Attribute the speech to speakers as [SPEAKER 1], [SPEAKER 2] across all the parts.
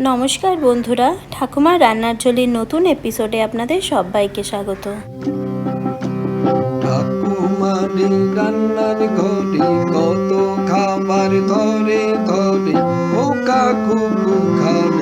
[SPEAKER 1] নমস্কার বন্ধুরা, ঠাকুমার রান্নার ঝোলির নতুন এপিসোডে আপনাদের সবাইকে স্বাগত।
[SPEAKER 2] রান্নার কত খাবার ধরে ধরে পোকা কুকু খাবে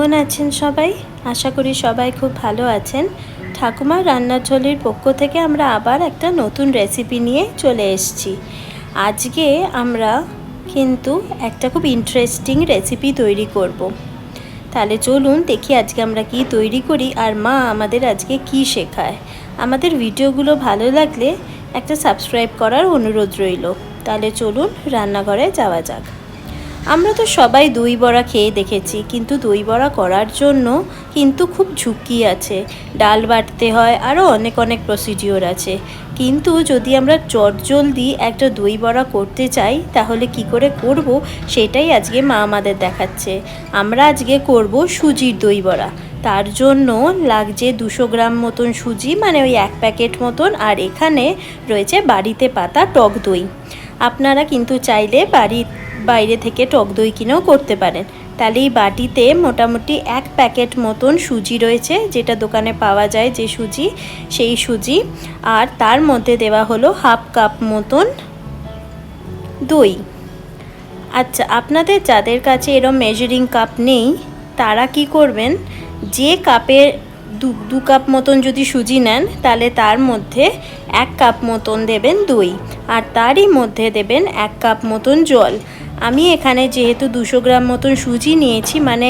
[SPEAKER 1] কেমন আছেন সবাই? আশা করি সবাই খুব ভালো আছেন। ঠাকুমার রান্নার ঝোলির পক্ষ থেকে আমরা আবার একটা নতুন রেসিপি নিয়ে চলে এসেছি। আজকে আমরা কিন্তু একটা খুব ইন্টারেস্টিং রেসিপি তৈরি করব। তাহলে চলুন দেখি আজকে আমরা কি তৈরি করি আর মা আমাদের আজকে কি শেখায়। আমাদের ভিডিওগুলো ভালো লাগলে একটা সাবস্ক্রাইব করার অনুরোধ রইল। তাহলে চলুন রান্নাঘরে যাওয়া যাক। আমরা তো সবাই দই বড়া খেয়ে দেখেছি, কিন্তু দই বড়া করার জন্য কিন্তু খুব ঝুঁকি আছে। ডাল বাটতে হয়, আরও অনেক অনেক প্রসিডিওর আছে। কিন্তু যদি আমরা চটজলদি একটা দই বড়া করতে চাই, তাহলে কি করে করব? সেটাই আজকে মা আমাদের দেখাচ্ছে। আমরা আজকে করব সুজির দই বড়া। তার জন্য লাগছে দুশো গ্রাম মতন সুজি মানে ওই এক প্যাকেট মতন, আর এখানে রয়েছে বাড়িতে পাতা টক দই। আপনারা কিন্তু চাইলে বাড়ির বাইরে থেকে টক দই কিনেও করতে পারেন। তাহলে এই বাটিতে মোটামুটি এক প্যাকেট মতন সুজি রয়েছে, যেটা দোকানে পাওয়া যায় যে সুজি, সেই সুজি। আর তার মধ্যে দেওয়া হলো হাফ কাপ মতন দই। আচ্ছা আপনাদের যাদের কাছে এরম মেজারিং কাপ নেই, তারা কি করবেন? যে কাপের দু দু কাপ মতন যদি সুজি নেন, তাহলে তার মধ্যে এক কাপ মতন দেবেন দই। আর তারই মধ্যে দেবেন এক কাপ মতন জল। আমি এখানে যেহেতু দুশো গ্রাম মতন সুজি নিয়েছি মানে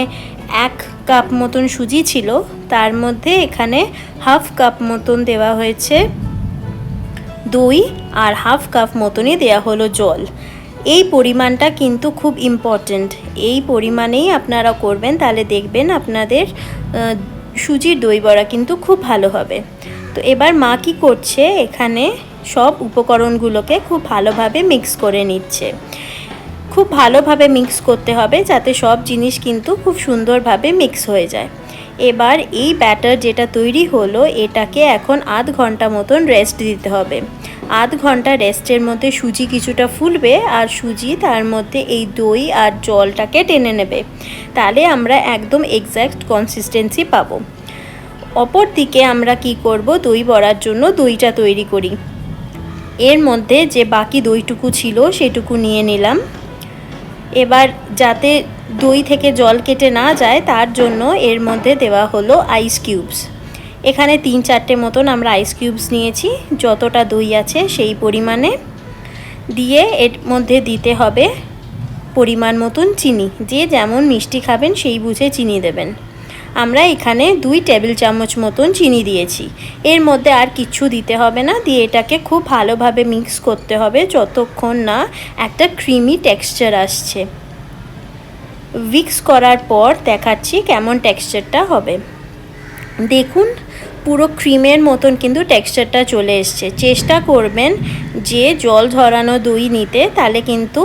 [SPEAKER 1] এক কাপ মতন সুজি ছিল, তার মধ্যে এখানে হাফ কাপ মতন দেওয়া হয়েছে দই আর হাফ কাপ মতনই দেওয়া হলো জল। এই পরিমাণটা কিন্তু খুব ইম্পর্ট্যান্ট এই পরিমাণেই আপনারা করবেন, তাহলে দেখবেন আপনাদের সুজির দই বড়া কিন্তু খুব ভালো হবে। তো এবার মা কি করছে, এখানে সব উপকরণগুলোকে খুব ভালোভাবে মিক্স করে নিচ্ছে। খুব ভালোভাবে মিক্স করতে হবে যাতে সব জিনিস কিন্তু খুব সুন্দরভাবে মিক্স হয়ে যায়। এবার এই ব্যাটার যেটা তৈরি হলো, এটাকে এখন আধ ঘণ্টা মতন রেস্ট দিতে হবে। আধ ঘণ্টা রেস্টের মধ্যে সুজি কিছুটা ফুলবে আর সুজি তার মধ্যে এই দই আর জলটাকে টেনে নেবে। তাহলে আমরা একদম এক্স্যাক্ট কনসিস্টেন্সি পাবো। অপর দিকে আমরা কি করব? দই বড়ার জন্য দইটা তৈরি করি। এর মধ্যে যে বাকি দইটুকু ছিল, সেটুকু নিয়ে নিলাম। এবার যাতে দই থেকে জল কেটে না যায়, তার জন্য এর মধ্যে দেওয়া হলো আইস কিউবস এখানে তিন চারটে মতন আমরা আইস কিউবস নিয়েছি, যতটা দই আছে সেই পরিমাণে। দিয়ে এর মধ্যে দিতে হবে পরিমাণ মতন চিনি। যে যেমন মিষ্টি খাবেন, সেই বুঝে চিনি দেবেন। আমরা এখানে দুই টেবিল চামচ মতন চিনি দিয়েছি। এর মধ্যে আর কিচ্ছু দিতে হবে না, দিয়ে এটাকে খুব ভালোভাবে মিক্স করতে হবে যতক্ষণ না একটা ক্রিমি টেক্সচার আসছে। মিক্স করার পর দেখাচ্ছি কেমন টেক্সচারটা হবে। দেখুন, পুরো ক্রিমের মতন কিন্তু টেক্সচারটা চলে এসছে। চেষ্টা করবেন যে জল ঝরানো দই নিতে, তাহলে কিন্তু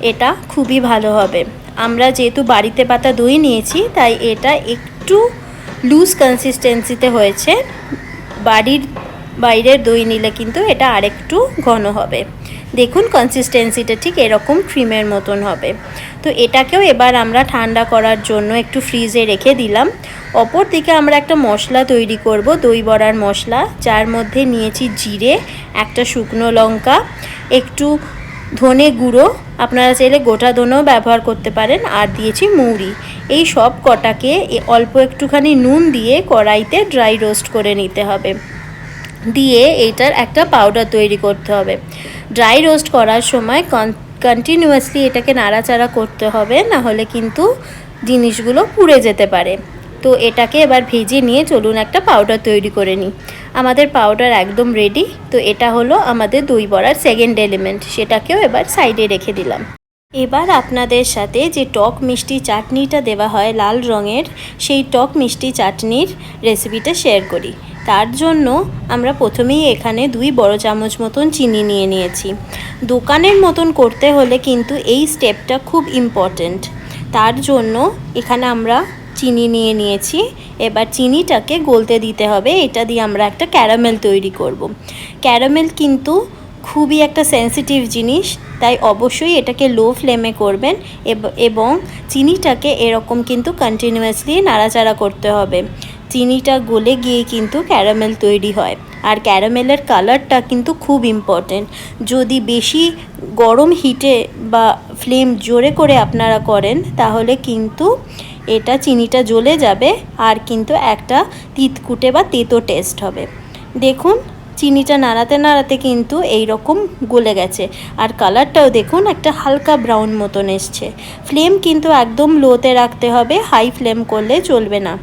[SPEAKER 1] এটা খুবই ভালো হবে। আমরা যেহেতু বাড়িতে পাতা দই নিয়েছি, তাই এটা একটু লুজ কনসিস্টেন্সিতে হয়েছে। বাড়ির বাইরের দই নিলে কিন্তু এটা আরেকটু ঘন হবে। দেখুন কনসিস্টেন্সিটা ঠিক এরকম ক্রিমের মতন হবে। তো এটাকেও এবার আমরা ঠান্ডা করার জন্য একটু ফ্রিজে রেখে দিলাম। অপর দিকে আমরা একটা মশলা তৈরি করব, দই বড়ার মশলা। যার মধ্যে নিয়েছি জিরে, একটা শুকনো লঙ্কা, একটু ধনে গুঁড়ো আপনারা চাইলে গোটা ধনেও ব্যবহার করতে পারেন। আর দিয়েছি মৌরি এই সব কটাকে অল্প একটুখানি নুন দিয়ে কড়াইতে ড্রাই রোস্ট করে নিতে হবে। দিয়ে এইটার একটা পাউডার তৈরি করতে হবে। ড্রাই রোস্ট করার সময় কন্টিনিউয়াসলি এটাকে নাড়াচাড়া করতে হবে না হলে কিন্তু জিনিসগুলো পুড়ে যেতে পারে। তো এটাকে এবার ভেজে নিয়ে চলুন একটা পাউডার তৈরি করে নিই। আমাদের পাউডার একদম রেডি তো এটা হলো আমাদের দই বড়ার সেকেন্ড এলিমেন্ট সেটাকেও এবার সাইডে রেখে দিলাম। এবার আপনাদের সাথে যে টক মিষ্টি চাটনিটা দেওয়া হয় লাল রঙের, সেই টক মিষ্টি চাটনির রেসিপিটা শেয়ার করি। তার জন্য আমরা প্রথমেই এখানে দুই বড় চামচ মতন চিনি নিয়ে নিয়েছি। দোকানের মতন করতে হলে কিন্তু এই স্টেপটা খুব ইম্পর্ট্যান্ট তার জন্য এখানে আমরা চিনি নিয়ে নিয়েছি। এবার চিনিটাকে গলতে দিতে হবে। এটা দিয়ে আমরা একটা ক্যারামেল তৈরি করব। ক্যারামেল কিন্তু খুবই একটা সেন্সিটিভ জিনিস, তাই অবশ্যই এটাকে লো ফ্লেমে করবেন এবং চিনিটাকে এরকম কিন্তু কন্টিনিউয়াসলি নাড়াচাড়া করতে হবে। চিনিটা গলে গিয়ে কিন্তু ক্যারামেল তৈরি হয়। আর ক্যারামেলের কালারটা কিন্তু খুব ইম্পর্টেন্ট যদি বেশি গরম হিটে বা ফ্লেম জোরে করে আপনারা করেন, তাহলে কিন্তু এটা চিনিটা জ্বলে যাবে আর কিন্তু একটা তিতকুটে বা তেতো টেস্ট হবে। দেখুন, চিনিটা নাড়াতে নাড়াতে কিন্তু এই রকম গলে গেছে। আর কালারটাও দেখুন, একটা হালকা ব্রাউন মতন এসছে। ফ্লেম কিন্তু একদম লোতে রাখতে হবে হাই ফ্লেম করলে চলবে না।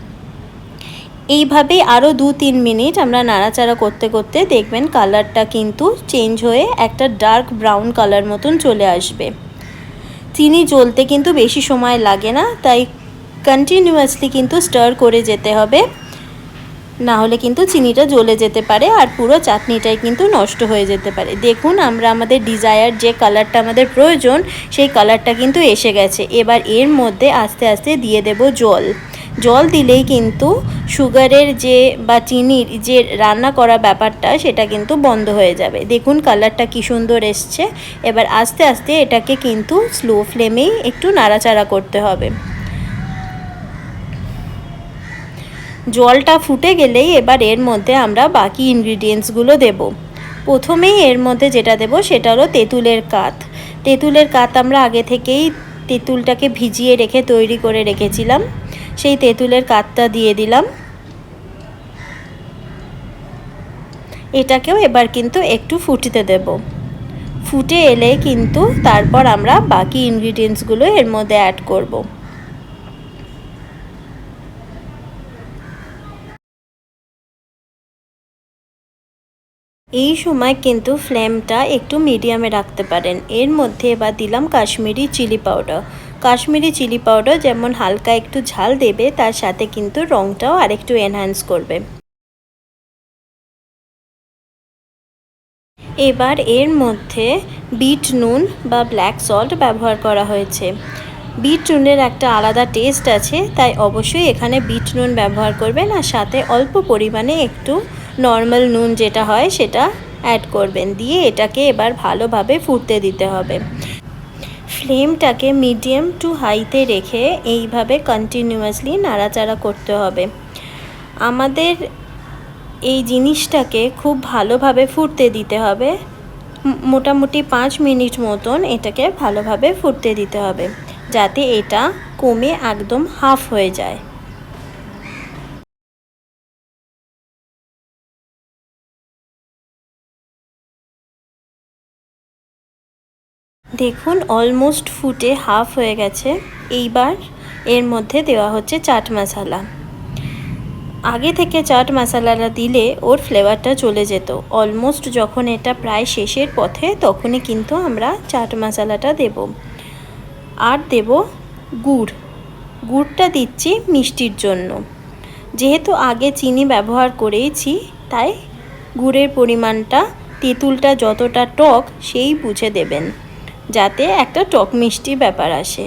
[SPEAKER 1] এইভাবে আরও দু তিন মিনিট আমরা নাড়াচাড়া করতে করতে দেখবেন কালারটা কিন্তু চেঞ্জ হয়ে একটা ডার্ক ব্রাউন কালার মতন চলে আসবে। চিনি জ্বলতে কিন্তু বেশি সময় লাগে না, তাই কন্টিনিউয়াসলি কিন্তু স্টার করে যেতে হবে। না হলে কিন্তু চিনিটা জ্বলে যেতে পারে আর পুরো চাটনিটাই কিন্তু নষ্ট হয়ে যেতে পারে। দেখুন আমরা আমাদের ডিজায়ার যে কালারটা আমাদের প্রয়োজন, সেই কালারটা কিন্তু এসে গেছে। এবার এর মধ্যে আস্তে আস্তে দিয়ে দেব জল। জল দিলেই কিন্তু সুগারের যে বা চিনির যে রান্না করা ব্যাপারটা, সেটা কিন্তু বন্ধ হয়ে যাবে। দেখুন কালারটা কি সুন্দর এসছে। এবার আস্তে আস্তে এটাকে কিন্তু স্লো ফ্লেমেই একটু নাড়াচাড়া করতে হবে। জলটা ফুটে গেলেই এবার এর মধ্যে আমরা বাকি ইনগ্রিডিয়েন্টসগুলো দেব। প্রথমেই এর মধ্যে যেটা দেব সেটা হলো তেঁতুলের কাত। তেঁতুলের কাত আমরা আগে থেকেই তেঁতুলটাকে ভিজিয়ে রেখে তৈরি করে রেখেছিলাম। সেই তেঁতুলের কাতটা দিয়ে দিলাম। এটাকেও এবার কিন্তু একটু ফুটতে দেব। ফুটে এলে কিন্তু তারপর আমরা বাকি ইনগ্রিডিয়েন্টসগুলো এর মধ্যে অ্যাড করব। এই সময় কিন্তু ফ্লেমটা একটু মিডিয়ামে রাখতে পারেন। এর মধ্যে এবার দিলাম Kashmiri chilli powder. Kashmiri chilli powder যেমন হালকা একটু ঝাল দেবে, তার সাথে কিন্তু রঙটাও আরেকটু এনহ্যান্স করবে। এবার এর মধ্যে বিট নুন বা ব্ল্যাক সল্ট ব্যবহার করা হয়েছে। বিট নুনের একটা আলাদা টেস্ট আছে, তাই অবশ্যই এখানে বিট নুন ব্যবহার করবেন আর সাথে অল্প পরিমাণে একটু নর্মাল নুন যেটা হয় সেটা অ্যাড করবেন। দিয়ে এটাকে এবার ভালোভাবে ফুটতে দিতে হবে। ফ্লেমটাকে মিডিয়াম টু হাইতে রেখে এইভাবে কন্টিনিউয়াসলি নাড়াচাড়া করতে হবে। আমাদের এই জিনিসটাকে খুব ভালোভাবে ফুটতে দিতে হবে। মোটামুটি পাঁচ মিনিট মতন এটাকে ভালোভাবে ফুটতে দিতে হবে। যাতে এটা কমে একদম হাফ হয়ে যায়। দেখুন অলমোস্ট ফুটে হাফ হয়ে গেছে। এইবার এর মধ্যে দেওয়া হচ্ছে চাট মশালা। আগে থেকে চাট মশালাটা দিলে ওর ফ্লেভারটা চলে যেত। অলমোস্ট যখন এটা প্রায় শেষের পথে, তখনই কিন্তু আমরা চাট মশালাটা দেব। আর দেব গুড়। গুড়টা দিচ্ছি মিষ্টির জন্য। যেহেতু আগে চিনি ব্যবহার করেইছি, তাই গুড়ের পরিমাণটা, তেঁতুলটা যতটা টক, সেই বুঝে দেবেন। যাতে একটা টক মিষ্টি ব্যাপার আসে।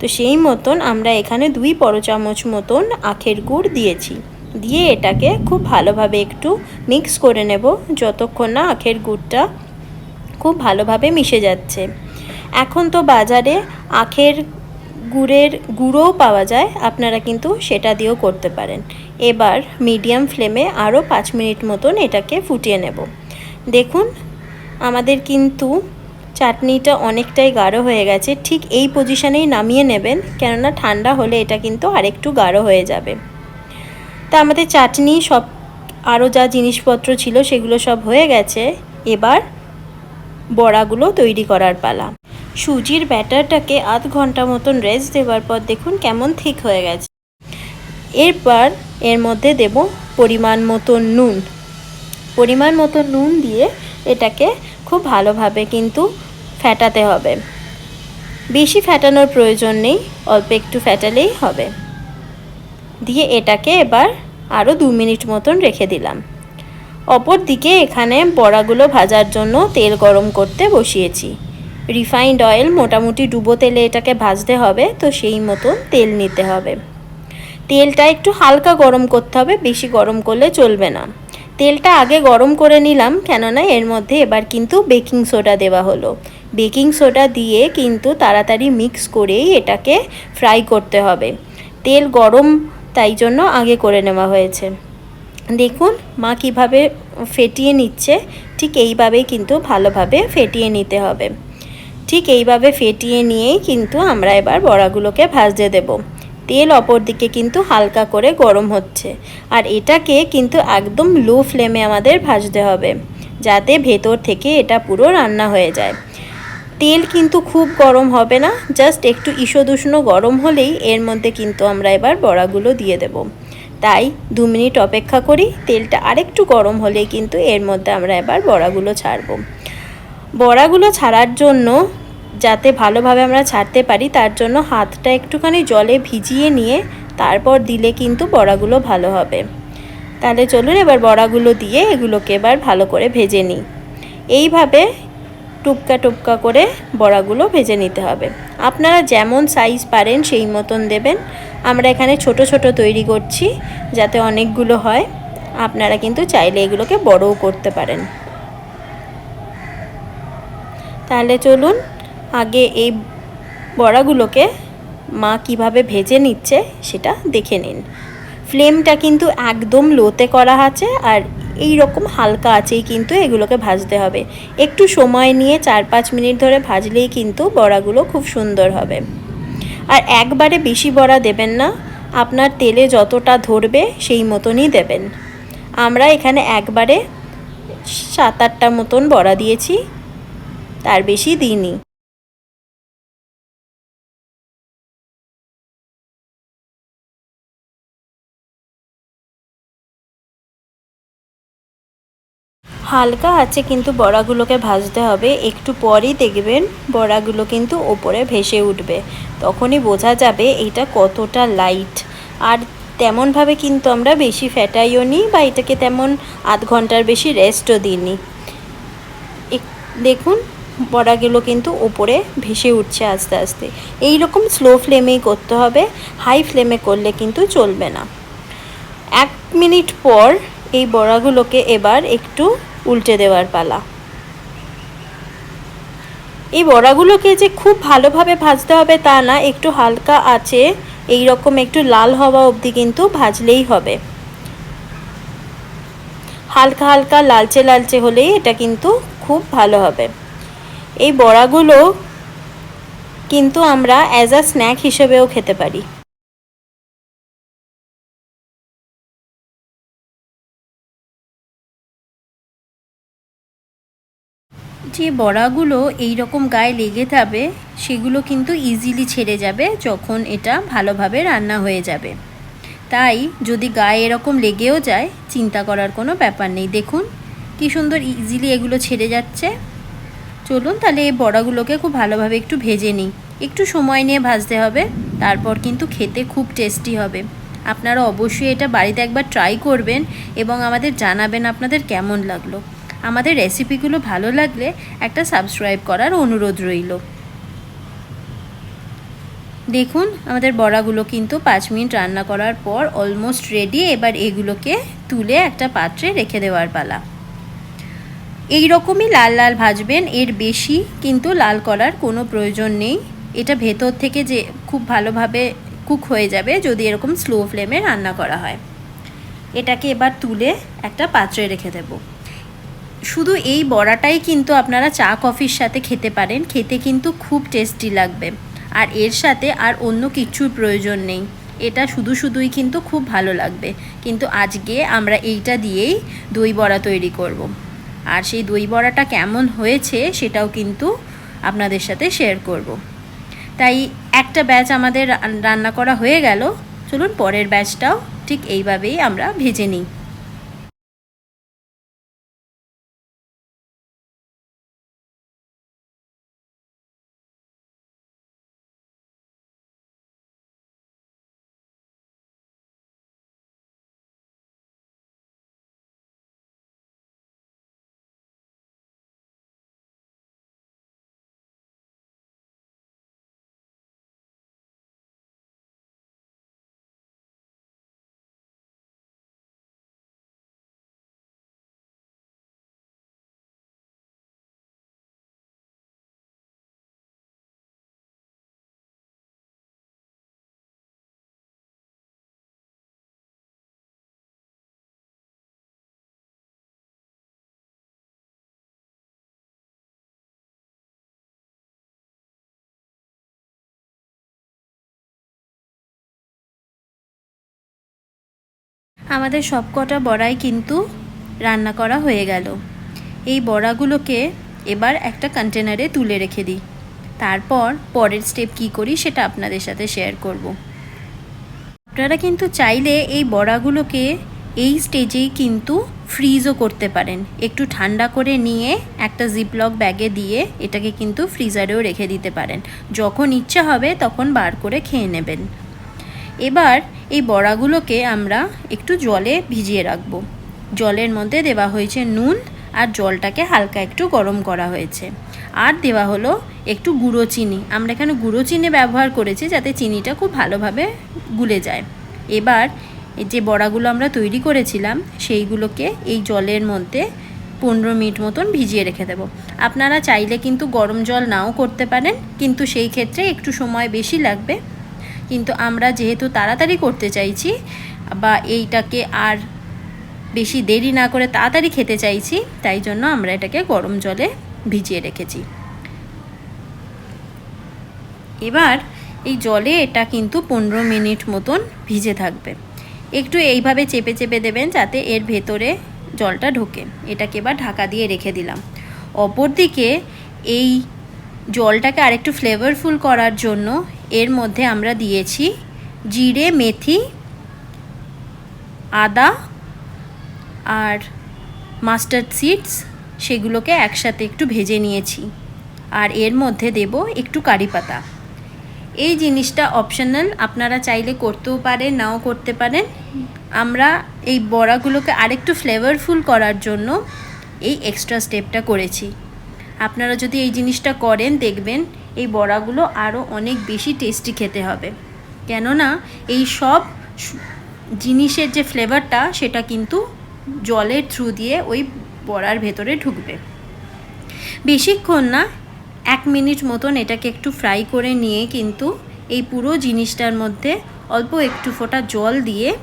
[SPEAKER 1] তো সেই মতন আমরা এখানে দুই বড় চামচ মতন আখের গুড় দিয়েছি। দিয়ে এটাকে খুব ভালোভাবে একটু মিক্স করে নেব, যতক্ষণ না আখের গুড়টা খুব ভালোভাবে মিশে যাচ্ছে। এখন তো বাজারে আখের গুড়ের গুঁড়োও পাওয়া যায়, আপনারা কিন্তু সেটা দিয়েও করতে পারেন। এবার মিডিয়াম ফ্লেমে আরও পাঁচ মিনিট মতন এটাকে ফুটিয়ে নেব। দেখুন, আমাদের কিন্তু চাটনিটা অনেকটাই গাঢ় হয়ে গেছে। ঠিক এই পজিশনেই নামিয়ে নেবেন, কেননা ঠান্ডা হলে এটা কিন্তু আরেকটু গাঢ় হয়ে যাবে। তা আমাদের চাটনি সব, আরও যা জিনিসপত্র ছিল সেগুলো সব হয়ে গেছে। এবার বড়াগুলো তৈরি করার পালা। সুজির ব্যাটারটাকে আধ ঘণ্টা মতন রেস্ট দেওয়ার পর দেখুন কেমন ঠিক হয়ে গেছে। এরপর এর মধ্যে দেব পরিমাণ মতো নুন। পরিমাণ মতো নুন দিয়ে এটাকে খুব ভালোভাবে কিন্তু ফেটাতে হবে। বেশি ফ্যাটানোর প্রয়োজন নেই, অল্প একটু ফ্যাটালেই হবে। দিয়ে এটাকে এবার আরও দু মিনিট মতন রেখে দিলাম। অপর দিকে এখানে বড়াগুলো ভাজার জন্য তেল গরম করতে বসিয়েছি। রিফাইন্ড অয়েল মোটামুটি ডুবো তেলে এটাকে ভাজতে হবে, তো সেই মতন তেল নিতে হবে। তেলটা একটু হালকা গরম করতে হবে, বেশি গরম করলে চলবে না। তেলটা আগে গরম করে নিলাম, কেননা এর মধ্যে এবার কিন্তু বেকিং সোডা দেওয়া হলো। বেকিং সোডা দিয়ে কিন্তু তাড়াতাড়ি মিক্স করেই এটাকে ফ্রাই করতে হবে। তেল গরম তাই জন্য আগে করে নেওয়া হয়েছে। দেখুন, মা কীভাবে ফেটিয়ে নিচ্ছে, ঠিক এইভাবেই কিন্তু ভালোভাবে ফেটিয়ে নিতে হবে। ঠিক এইভাবে ফেটিয়ে নিয়েই কিন্তু আমরা এবার বড়াগুলোকে ভাজতে দেব। তেল অপর দিকে কিন্তু হালকা করে গরম হচ্ছে। আর এটাকে কিন্তু একদম লো ফ্লেমে আমাদের ভাজতে হবে, যাতে ভেতর থেকে এটা পুরো রান্না হয়ে যায়। তেল কিন্তু খুব গরম হবে না জাস্ট একটু ঈষদুষ্ণ গরম হলেই এর মধ্যে কিন্তু আমরা এবার বড়াগুলো দিয়ে দেব। তাই দু মিনিট অপেক্ষা করি, তেলটা আরেকটু গরম হলেই কিন্তু এর মধ্যে আমরা এবার বড়াগুলো ছাড়বো। বড়াগুলো ছাড়ার জন্য যাতে ভালোভাবে আমরা ছাড়তে পারি, তার জন্য হাতটা একটুখানি জলে ভিজিয়ে নিয়ে তারপর দিলে কিন্তু বড়াগুলো ভালো হবে। তাহলে চলুন এবার বড়াগুলো দিয়ে এগুলোকে এবার ভালো করে ভেজে নিই। এইভাবে টুপকা টুপকা করে বড়াগুলো ভেজে নিতে হবে। আপনারা যেমন সাইজ পারেন সেই মতন দেবেন। আমরা এখানে ছোট ছোট তৈরি করছি যাতে অনেকগুলো হয়। আপনারা কিন্তু চাইলে এগুলোকে বড়ও করতে পারেন। তাহলে চলুন আগে এই বড়াগুলোকে মা কীভাবে ভেজে নিচ্ছে সেটা দেখে নিন। ফ্লেমটা কিন্তু একদম লোতে করা আছে আর এই রকম হালকা আছেই কিন্তু এগুলোকে ভাজতে হবে। একটু সময় নিয়ে চার পাঁচ মিনিট ধরে ভাজলেই কিন্তু বড়াগুলো খুব সুন্দর হবে। আর একবারে বেশি বড়া দেবেন না, আপনার তেলে যতটা ধরবে সেই মতনই দেবেন। আমরা এখানে একবারে সাত আটটা মতন বড়া দিয়েছি, তার বেশি দিইনি। হালকা আছে কিন্তু বড়াগুলোকে ভাজতে হবে। একটু পরই দেখবেন বড়াগুলো কিন্তু ওপরে ভেসে উঠবে। তখনই বোঝা যাবে এটা কতটা লাইট আর তেমনভাবে কিন্তু আমরা বেশি ফ্যাটাইও নিই বা এটাকে তেমন আধ ঘণ্টার বেশি রেস্টও দিইনি। দেখুন বড়াগুলো কিন্তু ওপরে ভেসে উঠছে আস্তে আস্তে। এই রকম স্লো ফ্লেমেই করতে হবে হাই ফ্লেমে করলে কিন্তু চলবে না। এক মিনিট পর এই বড়াগুলোকে এবার একটু উল্টে দেওয়ার পালা। এই বড়াগুলোকে যে খুব ভালোভাবে ভাজতে হবে তা না, একটু হালকা আছে এই রকম একটু লাল হওয়া অবধি কিন্তু ভাজলেই হবে। হালকা হালকা লালচে লালচে হলেই এটা কিন্তু খুব ভালো হবে। এই বড়াগুলো কিন্তু আমরা অ্যাজ আ স্ন্যাক হিসেবেও খেতে পারি। যে বড়াগুলো এই রকম গায়ে লেগে যাবে, সেগুলো কিন্তু ইজিলি ছেড়ে যাবে যখন এটা ভালোভাবে রান্না হয়ে যাবে। তাই যদি গায়ে এরকম লেগেও যায়, চিন্তা করার কোনো ব্যাপার নেই। দেখুন, কি সুন্দর ইজিলি এগুলো ছেড়ে যাচ্ছে। চলুন তাহলে এই বড়াগুলোকে খুব ভালোভাবে একটু ভেজে নিই। একটু সময় নিয়ে ভাজতে হবে, তারপর কিন্তু খেতে খুব টেস্টি হবে। আপনারা অবশ্যই এটা বাড়িতে একবার ট্রাই করবেন এবং আমাদের জানাবেন আপনাদের কেমন লাগল। আমাদের রেসিপিগুলো ভালো লাগলে একটা সাবস্ক্রাইব করার অনুরোধ রইল। দেখুন, আমাদের বড়াগুলো কিন্তু পাঁচ মিনিট রান্না করার পর অলমোস্ট রেডি এবার এগুলোকে তুলে একটা পাত্রে রেখে দেওয়ার পালা। এই রকমই লাল লাল ভাজবেন, এর বেশি কিন্তু লাল করার কোনো প্রয়োজন নেই। এটা ভেতর থেকে যে খুব ভালোভাবে কুক হয়ে যাবে যদি এরকম স্লো ফ্লেমে রান্না করা হয়। এটাকে এবার তুলে একটা পাত্রে রেখে দেব। শুধু এই বড়াটাই কিন্তু আপনারা চা, কফির সাথে খেতে পারেন। খেতে কিন্তু খুব টেস্টি লাগবে। আর এর সাথে আর অন্য কিছুর প্রয়োজন নেই। এটা শুধু শুধুই কিন্তু খুব ভালো লাগবে। কিন্তু আজকে আমরা এইটা দিয়েই দই বড়া তৈরি করব। আর সেই দই বড়াটা কেমন হয়েছে সেটাও কিন্তু আপনাদের সাথে শেয়ার করব। তাই একটা ব্যাচ আমাদের রান্না করা হয়ে গেল। চলুন পরের ব্যাচটাও ঠিক এইভাবেই আমরা ভেজে নিই। আমাদের সব কটা বড়াই কিন্তু রান্না করা হয়ে গেল। এই বড়াগুলোকে এবার একটা কন্টেনারে তুলে রেখে দিই। তারপর পরের স্টেপ কী করি সেটা আপনাদের সাথে শেয়ার করব। আপনারা কিন্তু চাইলে এই বড়াগুলোকে এই স্টেজেই কিন্তু ফ্রিজও করতে পারেন। একটু ঠান্ডা করে নিয়ে একটা জিপলক ব্যাগে দিয়ে এটাকে কিন্তু ফ্রিজারেও রেখে দিতে পারেন। যখন ইচ্ছা হবে তখন বার করে খেয়ে নেবেন। এবার এই বড়াগুলোকে আমরা একটু জলে ভিজিয়ে রাখব। জলের মধ্যে দেওয়া হয়েছে নুন আর জলটাকে হালকা একটু গরম করা হয়েছে। আর দেওয়া হলো একটু গুঁড়ো চিনি। আমরা এখানে গুঁড়ো চিনি ব্যবহার করেছি যাতে চিনিটা খুব ভালোভাবে গুলে যায়। এবার যে বড়াগুলো আমরা তৈরি করেছিলাম, সেইগুলোকে এই জলের মধ্যে পনেরো মিনিট মতন ভিজিয়ে রেখে দেবো। আপনারা চাইলে কিন্তু গরম জল নাও করতে পারেন, কিন্তু সেই ক্ষেত্রে একটু সময় বেশি লাগবে। কিন্তু আমরা যেহেতু তাড়াতাড়ি করতে চাইছি বা এইটাকে আর বেশি দেরি না করে তাড়াতাড়ি খেতে চাইছি, তাই জন্য আমরা এটাকে গরম জলে ভিজিয়ে রেখেছি। এবার এই জলে এটা কিন্তু পনেরো মিনিট মতন ভিজে থাকবে। একটু এইভাবে চেপে চেপে দেবেন যাতে এর ভেতরে জলটা ঢোকে। এটাকে এবার ঢাকা দিয়ে রেখে দিলাম। অপরদিকে এই জলটাকে আরেকটু ফ্লেভারফুল করার জন্য এর মধ্যে আমরা দিয়েছি জিরে, মেথি, আদা আর মাস্টার্ড সিডস, সেগুলোকে একসাথে একটু ভেজে নিয়েছি। আর এর মধ্যে দেব একটু কারি পাতা। এই জিনিসটা অপশনাল আপনারা চাইলে করতেও পারেন, নাও করতে পারেন। আমরা এই বড়াগুলোকে আরেকটু ফ্লেভারফুল করার জন্য এই এক্সট্রা স্টেপটা করেছি। আপনারা যদি এই জিনিসটা করেন, দেখবেন এই বড়াগুলো আরও অনেক বেশি টেস্টি খেতে হবে। কেননা এই সব জিনিসের যে ফ্লেভারটা সেটা কিন্তু জলের থ্রু দিয়ে ওই বড়ার ভেতরে ঢুকবে। বেশিক্ষণ না, এক মিনিট মতন এটাকে একটু ফ্রাই করে নিয়ে কিন্তু এই পুরো জিনিসটার মধ্যে অল্প একটু ফোঁটা জল দিয়ে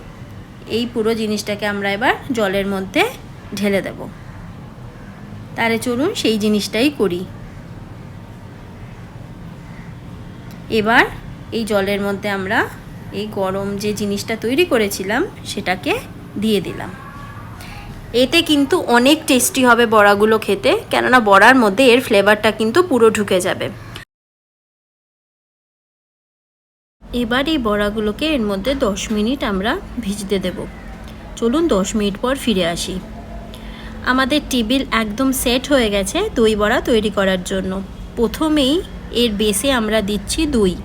[SPEAKER 1] এই পুরো জিনিসটাকে আমরা এবার জলের মধ্যে ঢেলে দেব। তাহলে চলুন সেই জিনিসটাই করি। এবার এই জলের মধ্যে আমরা এই গরম যে জিনিসটা তৈরি করেছিলাম, সেটাকে দিয়ে দিলাম। এতে কিন্তু অনেক টেস্টি হবে বড়াগুলো খেতে, কেননা বড়ার মধ্যে এর ফ্লেভারটা কিন্তু পুরো ঢুকে যাবে। এবার এই বড়াগুলোকে এর মধ্যে দশ মিনিট আমরা ভিজতে দেব। চলুন দশ মিনিট পর ফিরে আসি। আমাদের টেবিল একদম সেট হয়ে গেছে দই বড়া তৈরি করার জন্য। প্রথমেই এর বেসে আমরা দিচ্ছি দই।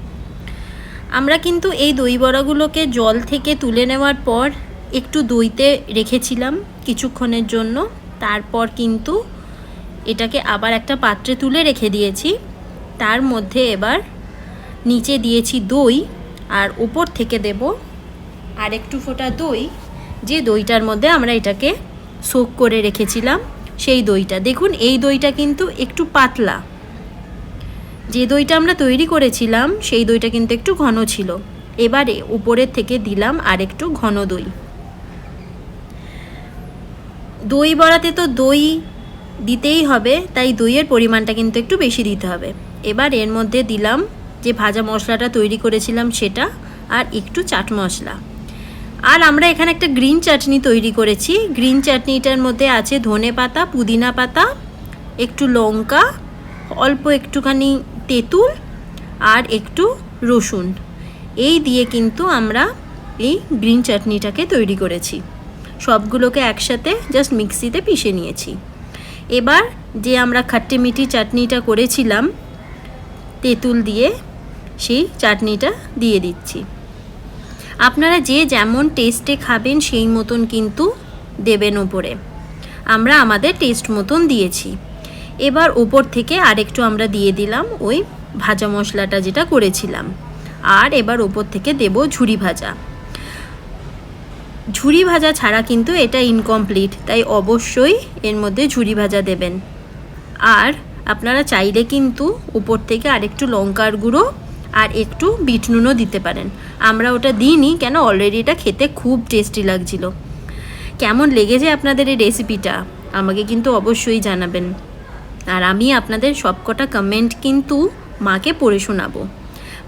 [SPEAKER 1] আমরা কিন্তু এই দই বড়াগুলোকে জল থেকে তুলে নেওয়ার পর একটু দইতে রেখেছিলাম কিছুক্ষণের জন্য। তারপর কিন্তু এটাকে আবার একটা পাত্রে তুলে রেখে দিয়েছি। তার মধ্যে এবার নিচে দিয়েছি দই আর উপর থেকে দেব আর একটু ফোঁটা দই। যে দইটার মধ্যে আমরা এটাকে সোক করে রেখেছিলাম, সেই দইটা। দেখুন, এই দইটা কিন্তু একটু পাতলা। যে দইটা আমরা তৈরি করেছিলাম, সেই দইটা কিন্তু একটু ঘন ছিল। এবারে উপরের থেকে দিলাম আর একটু ঘন দই। দই বড়াতে তো দই দিতেই হবে, তাই দইয়ের পরিমাণটা কিন্তু একটু বেশি দিতে হবে। এবার এর মধ্যে দিলাম যে ভাজা মশলাটা তৈরি করেছিলাম সেটা, আর একটু চাট মশলা। আর আমরা এখানে একটা গ্রিন চাটনি তৈরি করেছি। গ্রিন চাটনিটার মধ্যে আছে ধনে পাতা, পুদিনা পাতা, একটু লঙ্কা, অল্প একটুখানি তেঁতুল আর একটু রসুন। এই দিয়ে কিন্তু আমরা এই গ্রিন চাটনিটাকে তৈরি করেছি। সবগুলোকে একসাথে জাস্ট মিক্সিতে পিষে নিয়েছি। এবার যে আমরা খাট্টে মিঠি চাটনিটা করেছিলাম, তেঁতুল দিয়ে সেই চাটনিটা দিয়ে দিচ্ছি। আপনারা যে যেমন টেস্টে খাবেন সেই মতন কিন্তু দেবেন ওপরে। আমরা আমাদের টেস্ট মতন দিয়েছি। এবার ওপর থেকে আরেকটু আমরা দিয়ে দিলাম ওই ভাজা মশলাটা যেটা করেছিলাম। আর এবার ওপর থেকে দেব ঝুরি ভাজা। ঝুরি ভাজা ছাড়া কিন্তু এটা ইনকমপ্লিট তাই অবশ্যই এর মধ্যে ঝুরি ভাজা দেবেন। আর আপনারা চাইলে কিন্তু উপর থেকে আরেকটু লঙ্কার গুঁড়ো আর একটু বিট নুনও দিতে পারেন। আমরা ওটা দিইনি কেন? অলরেডি এটা খেতে খুব টেস্টি লাগছিল। কেমন লেগেছে আপনাদের এই রেসিপিটা আমাকে কিন্তু অবশ্যই জানাবেন। আর আমি আপনাদের সবকটা কমেন্ট কিন্তু মাকে পড়ে শোনাবো।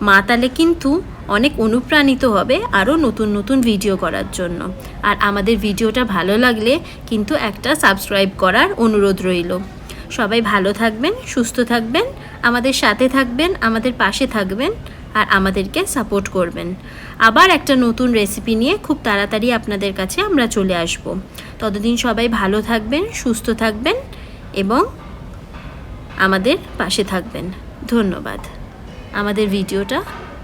[SPEAKER 1] মা তাহলে কিন্তু অনেক অনুপ্রাণিত হবে আরও নতুন নতুন ভিডিও করার জন্য। আর আমাদের ভিডিওটা ভালো লাগলে কিন্তু একটা সাবস্ক্রাইব করার অনুরোধ রইল। সবাই ভালো থাকবেন, সুস্থ থাকবেন, আমাদের সাথে থাকবেন, আমাদের পাশে থাকবেন, আর আমাদেরকে সাপোর্ট করবেন। আবার একটা নতুন রেসিপি নিয়ে খুব তাড়াতাড়ি আপনাদের কাছে আমরা চলে আসব। ততদিন সবাই ভালো থাকবেন, সুস্থ থাকবেন এবং আমাদের পাশে থাকবেন। ধন্যবাদ। আমাদের ভিডিওটা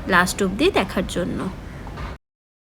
[SPEAKER 1] লাস্ট অবধি দেখার জন্য।